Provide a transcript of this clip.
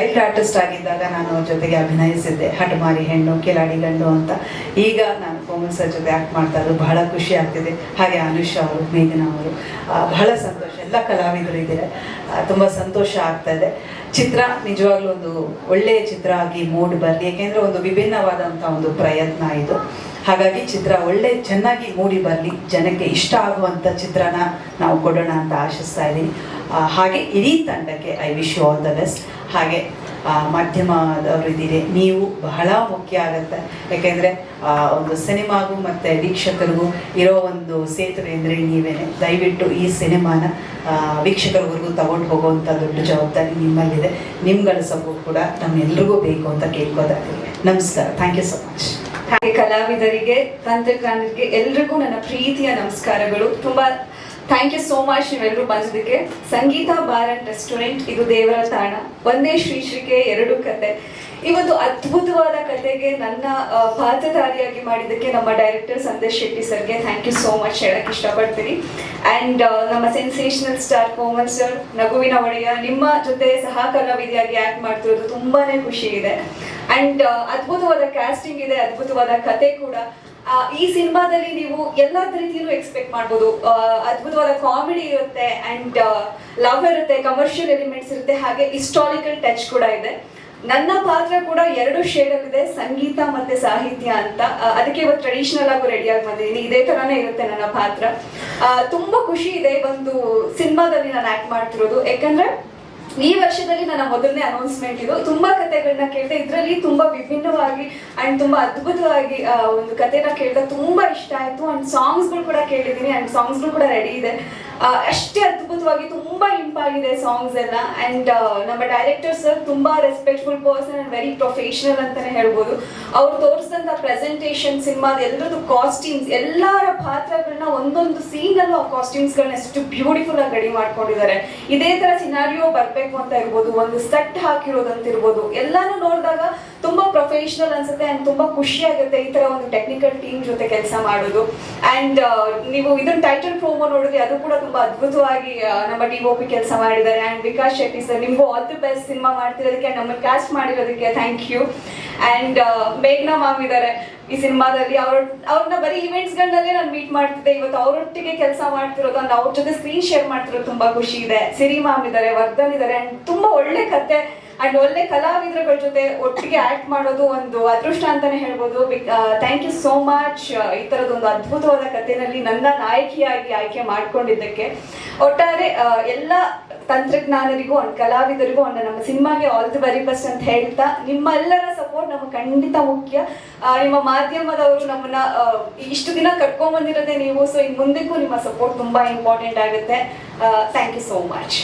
Child artist ಆಗಿದ್ದಾಗ ನಾನು ಅವ್ರ ಜೊತೆಗೆ ಅಭಿನಯಿಸಿದ್ದೆ. ಹಟಮಾರಿ ಹೆಣ್ಣು, ಕಿಲಾಡಿ ಗಂಡು ಅಂತ. ಈಗ ನಾನು ಕೋಮಲ್ ಸರ್ ಜೊತೆ ಆ್ಯಕ್ಟ್ ಮಾಡ್ತಾ ಇರೋದು ಬಹಳ ಖುಷಿ ಆಗ್ತಿದೆ. ಹಾಗೆ ಅನುಷ್ ಅವರು, ಮೇಘನಾ ಅವರು. ಬಹಳ ಸಂತೋಷ. ಎಲ್ಲ ಕಲಾವಿದರು ಇದ್ದಾರೆ. ತುಂಬ ಸಂತೋಷ ಆಗ್ತಾ ಇದೆ. ಚಿತ್ರ ನಿಜವಾಗ್ಲೂ ಒಂದು ಒಳ್ಳೆಯ ಚಿತ್ರ ಆಗಿ ಮೂಡ್ ಬರಲಿ. ಯಾಕೆಂದ್ರೆ ಒಂದು ವಿಭಿನ್ನವಾದಂಥ ಒಂದು ಪ್ರಯತ್ನ ಇದು. ಹಾಗಾಗಿ ಚಿತ್ರ ಒಳ್ಳೆ ಚೆನ್ನಾಗಿ ಮೂಡಿ ಬರಲಿ, ಜನಕ್ಕೆ ಇಷ್ಟ ಆಗುವಂಥ ಚಿತ್ರನ ನಾವು ಕೊಡೋಣ ಅಂತ ಆಶಿಸ್ತಾ ಇದ್ದೀನಿ. ಹಾಗೆ ಇಡೀ ತಂಡಕ್ಕೆ I wish you all the best ಹಾಗೆ ಮಾಧ್ಯಮದವರು ಇದ್ದೀರಿ, ನೀವು ಬಹಳ ಮುಖ್ಯ ಆಗುತ್ತೆ. ಯಾಕೆಂದರೆ ಒಂದು ಸಿನಿಮಾಗೂ ಮತ್ತು ವೀಕ್ಷಕರಿಗೂ ಇರೋ ಒಂದು ಸೇತುವೆ ಅಂದರೆ ನೀವೇನೆ. ದಯವಿಟ್ಟು ಈ ಸಿನಿಮಾನ ವೀಕ್ಷಕರವರೆಗೂ ತಗೊಂಡು ಹೋಗುವಂಥ ದೊಡ್ಡ ಜವಾಬ್ದಾರಿ ನಿಮ್ಮಲ್ಲಿದೆ. ನಿಮ್ಗಳ ಸಪೋರ್ಟ್ ಕೂಡ ನಮ್ಮೆಲ್ರಿಗೂ ಬೇಕು ಅಂತ ಕೇಳ್ಕೋತಾ ನಮಸ್ಕಾರ. ಥ್ಯಾಂಕ್ ಯು ಸೊ ಮಚ್ ಹಾಗೆ ಕಲಾವಿದರಿಗೆ, ತಂತ್ರಜ್ಞಾನಕ್ಕೆ ಎಲ್ರಿಗೂ ನನ್ನ ಪ್ರೀತಿಯ ನಮಸ್ಕಾರಗಳು. ತುಂಬಾ ಥ್ಯಾಂಕ್ ಯು ಸೋ ಮಚ್ ನೀವೆಲ್ಲರೂ ಬಂದಿದ್ದಕ್ಕೆ. ಸಂಗೀತ ಬಾರ್ ಅಂಡ್ ರೆಸ್ಟೋರೆಂಟ್, ಇದು ದೇವರ ತಾಣ. ಒಂದೇ ಶ್ರೀ ಶ್ರೀಕೆ ಎರಡು ಕತೆ. ಇವತ್ತು ಅದ್ಭುತವಾದ ಕತೆಗೆ ನನ್ನ ಪಾತ್ರಧಾರಿಯಾಗಿ ಮಾಡಿದ್ದಕ್ಕೆ ನಮ್ಮ ಡೈರೆಕ್ಟರ್ ಸಂದೇಶ್ ಶೆಟ್ಟಿ ಸರ್ಗೆ ಥ್ಯಾಂಕ್ ಯು ಸೋ ಮಚ್ ಹೇಳಕ್ ಇಷ್ಟಪಡ್ತೀನಿ. ಅಂಡ್ ನಮ್ಮ ಸೆನ್ಸೇಷನಲ್ ಸ್ಟಾರ್ ಕೋಮಲ್ ಸರ್ ನಗುವಿನ ಒಡೆಯ, ನಿಮ್ಮ ಜೊತೆ ಸಹ ಕಲಾವಿದೆಯಾಗಿ ಆಕ್ಟ್ ಮಾಡ್ತಿರೋದು ತುಂಬಾನೇ ಖುಷಿ ಇದೆ. ಅಂಡ್ ಅದ್ಭುತವಾದ ಕ್ಯಾಸ್ಟಿಂಗ್ ಇದೆ, ಅದ್ಭುತವಾದ ಕತೆ ಕೂಡ. ಈ ಸಿನಿಮಾದಲ್ಲಿ ನೀವು ಎಲ್ಲಾ ರೀತಿಯಲ್ಲೂ ಎಕ್ಸ್ಪೆಕ್ಟ್ ಮಾಡ್ಬೋದು. ಅದ್ಭುತವಾದ ಕಾಮಿಡಿ ಇರುತ್ತೆ ಅಂಡ್ ಲವ್ ಇರುತ್ತೆ ಕಮರ್ಷಿಯಲ್ ಎಲಿಮೆಂಟ್ಸ್ ಇರುತ್ತೆ, ಹಾಗೆ ಹಿಸ್ಟಾರಿಕಲ್ ಟಚ್ ಕೂಡ ಇದೆ. ನನ್ನ ಪಾತ್ರ ಕೂಡ ಎರಡು ಶೇಡ್ ಇದೆ, ಸಂಗೀತ ಮತ್ತೆ ಸಾಹಿತ್ಯ ಅಂತ. ಅದಕ್ಕೆ ಇವತ್ತು ಟ್ರೆಡಿಷನಲ್ ಆಗಿ ರೆಡಿ ಆಗಿ ಬಂದಿದ್ದೀನಿ. ಇದೇ ತರಾನೇ ಇರುತ್ತೆ ನನ್ನ ಪಾತ್ರ. ತುಂಬಾ ಖುಷಿ ಇದೆ ಒಂದು ಸಿನಿಮಾದಲ್ಲಿ ನಾನು ಆಕ್ಟ್ ಮಾಡ್ತಿರೋದು. ಯಾಕಂದ್ರೆ ಈ ವರ್ಷದಲ್ಲಿ ನನ್ನ ಮೊದಲನೇ ಅನೌನ್ಸ್ಮೆಂಟ್ ಇದು. ತುಂಬಾ ಕತೆಗಳನ್ನ ಕೇಳಿದೆ ಇದರಲ್ಲಿ ತುಂಬಾ ವಿಭಿನ್ನವಾಗಿ ಅಂಡ್ ತುಂಬಾ ಅದ್ಭುತವಾಗಿ ಒಂದು ಕತೆನ ಕೇಳಿದ ತುಂಬಾ ಇಷ್ಟ ಆಯ್ತು. ಅಂಡ್ ಸಾಂಗ್ಸ್ಗಳು ಕೂಡ ಕೇಳಿದ್ದೀನಿ. ಅಂಡ್ ಸಾಂಗ್ಸ್ಗಳು ಕೂಡ ರೆಡಿ ಇದೆ. ಅಷ್ಟೇ ಅದ್ಭುತವಾಗಿ ತುಂಬಾ ಇಂಪಾಗಿದೆ ಸಾಂಗ್ಸ್ ಎಲ್ಲ. ಅಂಡ್ ನಮ್ಮ ಡೈರೆಕ್ಟರ್ ಸರ್ ತುಂಬಾ respectful person and very professional ಅಂತಾನೆ ಹೇಳ್ಬೋದು. ಅವ್ರು ತೋರಿಸಿದಂತ ಪ್ರೆಸೆಂಟೇಷನ್ ಸಿನಿಮಾದ ಎಲ್ಲರದ್ದು ಕಾಸ್ಟ್ಯೂಮ್ಸ್ ಎಲ್ಲರ ಪಾತ್ರಗಳನ್ನ ಒಂದೊಂದು ಸೀನ್ ಅಲ್ಲೂ ಆ ಕಾಸ್ಟ್ಯೂಮ್ಸ್ ಗಳನ್ನ ಎಷ್ಟು ಬ್ಯೂಟಿಫುಲ್ ಆಗಿ ರೆಡಿ ಮಾಡ್ಕೊಂಡಿದ್ದಾರೆ. ಇದೇ ತರ ಸಿನಾರಿಯೋ ಬರ್ಬೇಕು ಅಂತ ಇರ್ಬೋದು, ಒಂದು ಸೆಟ್ ಹಾಕಿರೋದಂತ ಇರ್ಬೋದು ಎಲ್ಲಾನು ನೋಡಿದಾಗ ತುಂಬಾ ಪ್ರೊಫೆಷನಲ್ ಅನ್ಸುತ್ತೆ ಅಂಡ್ ತುಂಬಾ ಖುಷಿ ಆಗುತ್ತೆ ಈ ತರ ಒಂದು ಟೆಕ್ನಿಕಲ್ ಟೀಮ್ ಜೊತೆ ಕೆಲಸ ಮಾಡೋದು. ಅಂಡ್ ನೀವು ಇದನ್ನ ಟೈಟಲ್ ಪ್ರೋಮೋ ನೋಡಿದ್ರೆ ಅದು ಕೂಡ ತುಂಬಾ ಅದ್ಭುತವಾಗಿ ನಮ್ಮ ಡಿ ಒ ಕೆಲಸ ಮಾಡಿದ್ದಾರೆ. ಅಂಡ್ ವಿಕಾಸ್ ಶೆಟ್ಟಿ ಸರ್ ನಿಮ್ಗೂ ಆಲ್ ದಿ ಬೆಸ್ಟ್ ಸಿನಿಮಾ ಮಾಡ್ತಿರೋದಕ್ಕೆ, ನಮ್ಮನ್ನ ಕ್ಯಾಸ್ಟ್ ಮಾಡಿರೋದಕ್ಕೆ ಥ್ಯಾಂಕ್ ಯು ಅಂಡ್ ಮೇಘ್ನಾ ಮ್ಯಾಮ್ ಇದ್ದಾರೆ ಈ ಸಿನಿಮಾದಲ್ಲಿ ಅವ್ರ, ಅವ್ರನ್ನ ಬರೀ ಇವೆಂಟ್ಸ್ ಗಳನ್ನಲ್ಲೇ ನಾನು ಮೀಟ್ ಮಾಡ್ತಿದ್ದೆ. ಇವತ್ತು ಅವರೊಟ್ಟಿಗೆ ಕೆಲಸ ಮಾಡ್ತಿರೋದು ಅಂದ್ರೆ ಅವ್ರ ಜೊತೆ ಸ್ಕ್ರೀನ್ ಶೇರ್ ಮಾಡ್ತಿರೋದು ತುಂಬಾ ಖುಷಿ ಇದೆ. ಸಿರಿ ಮ್ಯಾಮ್ ಇದ್ದಾರೆ ವರ್ಧನ್ ಇದ್ದಾರೆ ಅಂಡ್ ತುಂಬ ಒಳ್ಳೆ ಕತೆ. ಅಂಡ್ ಒಳ್ಳೆ ಕಲಾವಿದರುಗಳ ಜೊತೆ ಒಟ್ಟಿಗೆ ಆ್ಯಕ್ಟ್ ಮಾಡೋದು ಒಂದು ಅದೃಷ್ಟ ಅಂತಾನೆ ಹೇಳ್ಬೋದು. ಥ್ಯಾಂಕ್ ಯು ಸೋ ಮಚ್ ಈ ಥರದೊಂದು ಅದ್ಭುತವಾದ ಕಥೆನಲ್ಲಿ ನನ್ನ ನಾಯಕಿಯಾಗಿ ಆಯ್ಕೆ ಮಾಡ್ಕೊಂಡಿದ್ದಕ್ಕೆ. ಒಟ್ಟಾರೆ ಎಲ್ಲ ತಂತ್ರಜ್ಞಾನರಿಗೂ ಒಂದು ಕಲಾವಿದರಿಗೂ ಒಂದು ನಮ್ಮ ಸಿನಿಮಾಗೆ ಆಲ್ ದಿ ವೆರಿ ಬೆಸ್ಟ್ ಅಂತ ಹೇಳ್ತಾ ನಿಮ್ಮೆಲ್ಲರ ಸಪೋರ್ಟ್ ನಮಗೆ ಖಂಡಿತ ಮುಖ್ಯ. ನಿಮ್ಮ ಮಾಧ್ಯಮದವರು ನಮ್ಮನ್ನ ಇಷ್ಟು ದಿನ ಕಟ್ಕೊಂಡ್ ಬಂದಿರೋದೇ ನೀವು ಸೊ ಇನ್ ಮುಂದಕ್ಕೂ ನಿಮ್ಮ ಸಪೋರ್ಟ್ ತುಂಬಾ ಇಂಪಾರ್ಟೆಂಟ್ ಆಗುತ್ತೆ. Thank you so much